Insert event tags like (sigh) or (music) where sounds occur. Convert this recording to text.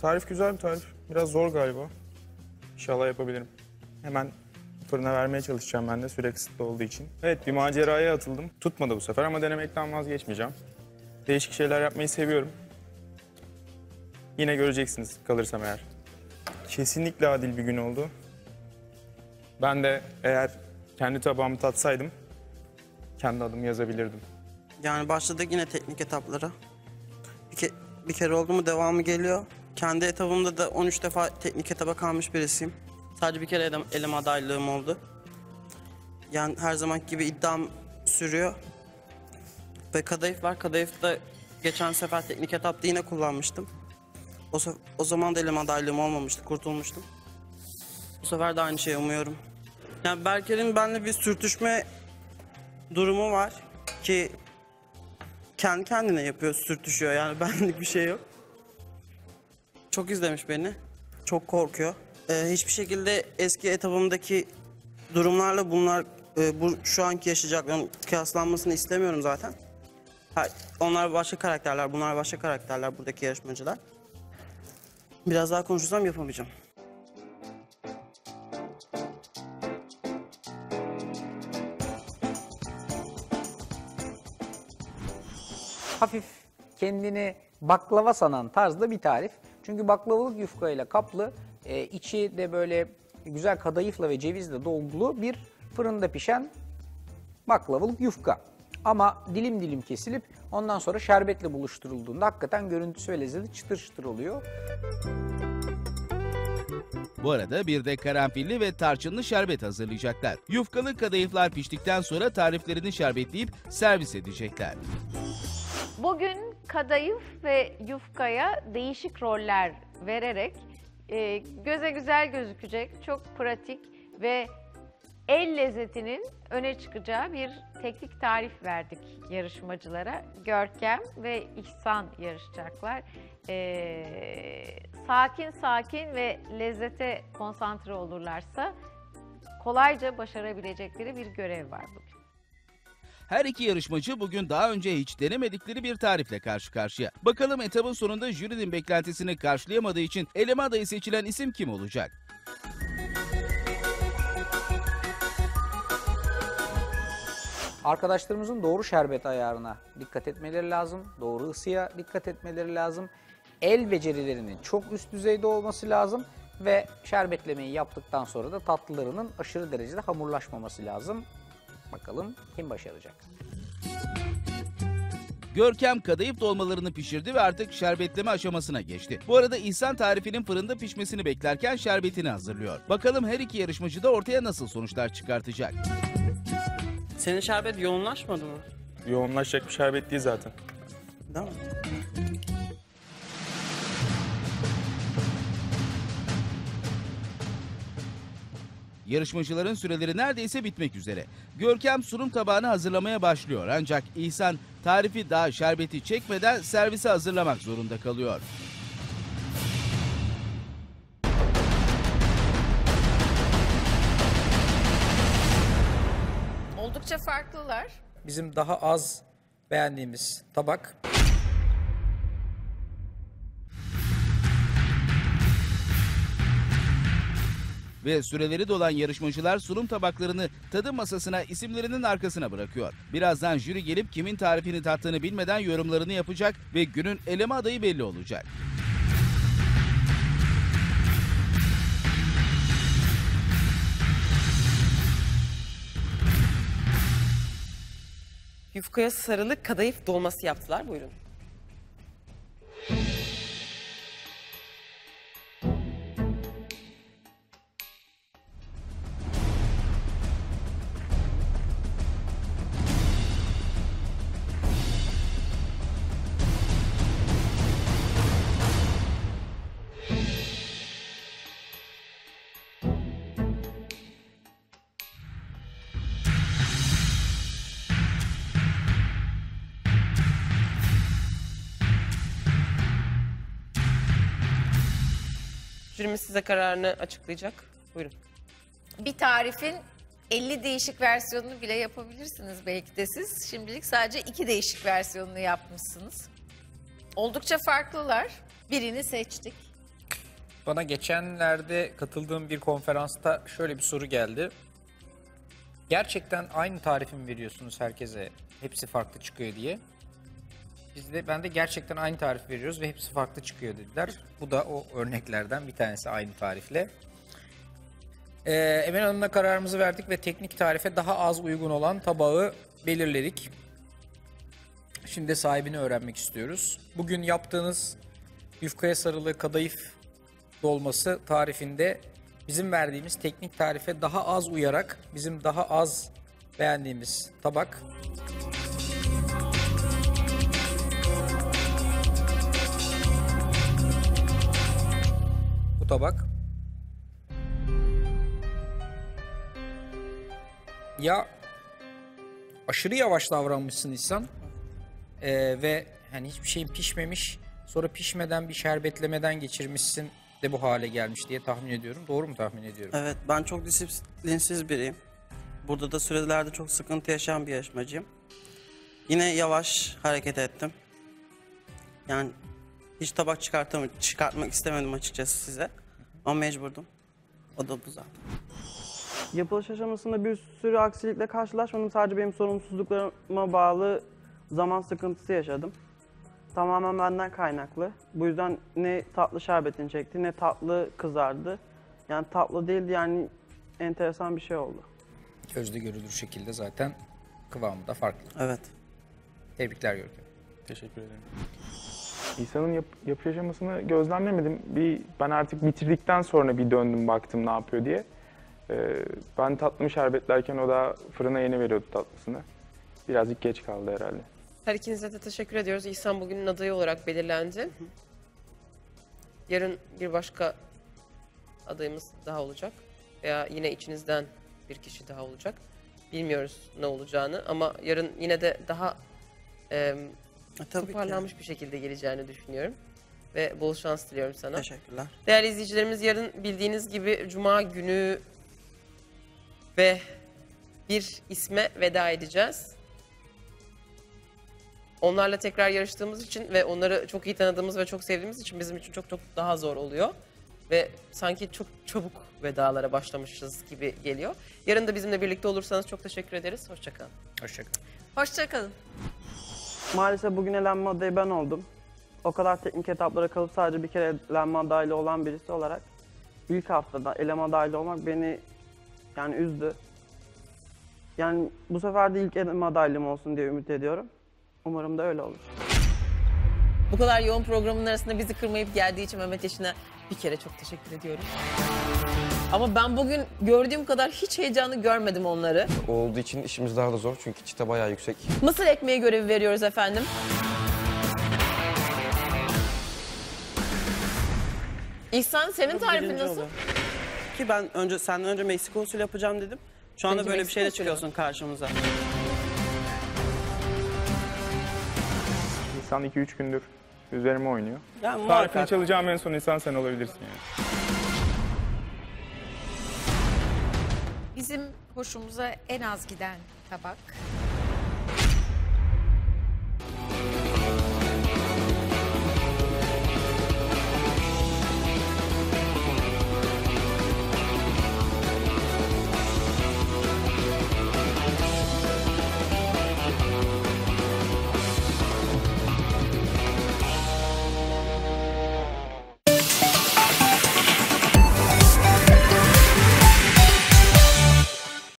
Tarif güzel bir tarif. Biraz zor galiba. İnşallah yapabilirim. Hemen fırına vermeye çalışacağım ben de süre kısıtlı olduğu için. Evet bir maceraya atıldım. Tutmadı bu sefer ama denemekten vazgeçmeyeceğim. Değişik şeyler yapmayı seviyorum. Yine göreceksiniz kalırsam eğer. Kesinlikle adil bir gün oldu. Ben de eğer kendi tabağımı tatsaydım kendi adımı yazabilirdim. Yani başladık yine teknik etaplara. Bir, ke- bir kere oldu mu devamı geliyor. Kendi etabımda da 13 defa teknik etaba kalmış birisiyim. Sadece bir kere elem, eleme adaylığım oldu. Yani her zaman gibi iddiam sürüyor. Ve kadayıf var. Kadayıf da geçen sefer teknik etapta yine kullanmıştım. O, o zaman da eleme adaylığım olmamıştı, kurtulmuştum. Bu sefer de aynı şeyi umuyorum. Yani Berker'in benimle bir sürtüşme durumu var ki kendi kendine yapıyor, sürtüşüyor yani (laughs) benlik bir şey yok. Çok izlemiş beni, çok korkuyor. Ee, hiçbir şekilde eski etabımdaki durumlarla bunlar, e, bu şu anki yaşayacaklarım kıyaslanmasını istemiyorum zaten. Ha, onlar başka karakterler, bunlar başka karakterler buradaki yarışmacılar. Biraz daha konuşursam yapamayacağım. hafif kendini baklava sanan tarzda bir tarif. Çünkü baklavalık yufka ile kaplı, e, içi de böyle güzel kadayıfla ve cevizle dolgulu bir fırında pişen baklavalık yufka. Ama dilim dilim kesilip ondan sonra şerbetle buluşturulduğunda hakikaten görüntüsü ve lezzeti çıtır çıtır oluyor. Bu arada bir de karanfilli ve tarçınlı şerbet hazırlayacaklar. Yufkalı kadayıflar piştikten sonra tariflerini şerbetleyip servis edecekler. Bugün kadayıf ve yufkaya değişik roller vererek e, göze güzel gözükecek, çok pratik ve el lezzetinin öne çıkacağı bir teknik tarif verdik yarışmacılara. Görkem ve İhsan yarışacaklar. E, sakin sakin ve lezzete konsantre olurlarsa kolayca başarabilecekleri bir görev var bugün. Her iki yarışmacı bugün daha önce hiç denemedikleri bir tarifle karşı karşıya. Bakalım etabın sonunda jürinin beklentisini karşılayamadığı için eleme adayı seçilen isim kim olacak? Arkadaşlarımızın doğru şerbet ayarına dikkat etmeleri lazım. Doğru ısıya dikkat etmeleri lazım. El becerilerinin çok üst düzeyde olması lazım. Ve şerbetlemeyi yaptıktan sonra da tatlılarının aşırı derecede hamurlaşmaması lazım. Bakalım kim başaracak? Görkem kadayıf dolmalarını pişirdi ve artık şerbetleme aşamasına geçti. Bu arada İhsan tarifinin fırında pişmesini beklerken şerbetini hazırlıyor. Bakalım her iki yarışmacı da ortaya nasıl sonuçlar çıkartacak? Senin şerbet yoğunlaşmadı mı? Yoğunlaşacak bir şerbet değil zaten. Değil mi? Yarışmacıların süreleri neredeyse bitmek üzere. Görkem sunum tabağını hazırlamaya başlıyor ancak İhsan tarifi daha şerbeti çekmeden servise hazırlamak zorunda kalıyor. Oldukça farklılar. Bizim daha az beğendiğimiz tabak Ve süreleri dolan yarışmacılar sunum tabaklarını tadım masasına isimlerinin arkasına bırakıyor. Birazdan jüri gelip kimin tarifini tattığını bilmeden yorumlarını yapacak ve günün eleme adayı belli olacak. Yufkaya sarılı kadayıf dolması yaptılar. Buyurun. Jürimiz size kararını açıklayacak. Buyurun. Bir tarifin 50 değişik versiyonunu bile yapabilirsiniz belki de siz. Şimdilik sadece iki değişik versiyonunu yapmışsınız. Oldukça farklılar. Birini seçtik. Bana geçenlerde katıldığım bir konferansta şöyle bir soru geldi. Gerçekten aynı tarifi mi veriyorsunuz herkese? Hepsi farklı çıkıyor diye. Biz de ben de gerçekten aynı tarif veriyoruz ve hepsi farklı çıkıyor dediler. Bu da o örneklerden bir tanesi aynı tarifle. Ee, Emel Hanım'la kararımızı verdik ve teknik tarife daha az uygun olan tabağı belirledik. Şimdi sahibini öğrenmek istiyoruz. Bugün yaptığınız yufkaya sarılı kadayıf dolması tarifinde bizim verdiğimiz teknik tarife daha az uyarak bizim daha az beğendiğimiz tabak. Tabak. Ya aşırı yavaş davranmışsın İhsan. Ee, ve hani hiçbir şeyin pişmemiş sonra pişmeden bir şerbetlemeden geçirmişsin de bu hale gelmiş diye tahmin ediyorum. Doğru mu tahmin ediyorum? Evet ben çok disiplinsiz biriyim. Burada da sürelerde çok sıkıntı yaşayan bir yarışmacıyım. Yine yavaş hareket ettim. Yani hiç tabak çıkartam çıkartmak istemedim açıkçası size. Ama mecburdum. O da bu zaten. Yapılış aşamasında bir sürü aksilikle karşılaşmadım. Sadece benim sorumsuzluklarıma bağlı zaman sıkıntısı yaşadım. Tamamen benden kaynaklı. Bu yüzden ne tatlı şerbetini çekti ne tatlı kızardı. Yani tatlı değildi yani enteresan bir şey oldu. Gözde görülür şekilde zaten kıvamı da farklı. Evet. Tebrikler Görkem. Teşekkür ederim. İhsan'ın yap, yapış aşamasını gözlemlemedim. Bir, ben artık bitirdikten sonra bir döndüm baktım ne yapıyor diye. Ee, ben tatlımı şerbetlerken o da fırına yeni veriyordu tatlısını. Birazcık geç kaldı herhalde. Her ikinize de teşekkür ediyoruz. İhsan bugünün adayı olarak belirlendi. Yarın bir başka adayımız daha olacak. Veya yine içinizden bir kişi daha olacak. Bilmiyoruz ne olacağını ama yarın yine de daha e, E, tabii ki. toparlanmış bir şekilde geleceğini düşünüyorum. Ve bol şans diliyorum sana. Teşekkürler. Değerli izleyicilerimiz yarın bildiğiniz gibi Cuma günü ve bir isme veda edeceğiz. Onlarla tekrar yarıştığımız için ve onları çok iyi tanıdığımız ve çok sevdiğimiz için bizim için çok çok daha zor oluyor. Ve sanki çok çabuk vedalara başlamışız gibi geliyor. Yarın da bizimle birlikte olursanız çok teşekkür ederiz. Hoşçakalın. Hoşçakalın. Hoşçakalın. Maalesef bugün elenme adayı ben oldum. O kadar teknik etaplara kalıp sadece bir kere elenme adaylı olan birisi olarak ilk haftada eleme adaylı olmak beni yani üzdü. Yani bu sefer de ilk eleme adaylığım olsun diye ümit ediyorum. Umarım da öyle olur. Bu kadar yoğun programın arasında bizi kırmayıp geldiği için Mehmet Yaşin'e bir kere çok teşekkür ediyorum. Ama ben bugün gördüğüm kadar hiç heyecanı görmedim onları. O olduğu için işimiz daha da zor çünkü çıta bayağı yüksek. Mısır ekmeği görevi veriyoruz efendim. İhsan senin tarifin nasıl? Ki ben önce senden önce Meksiko usulü yapacağım dedim. Şu anda Seninki böyle bir Meksiko şeyle usulü çıkıyorsun karşımıza. İhsan 2-3 gündür üzerime oynuyor. Yani Tarifini çalacağım en son İhsan sen olabilirsin yani. Bizim hoşumuza en az giden tabak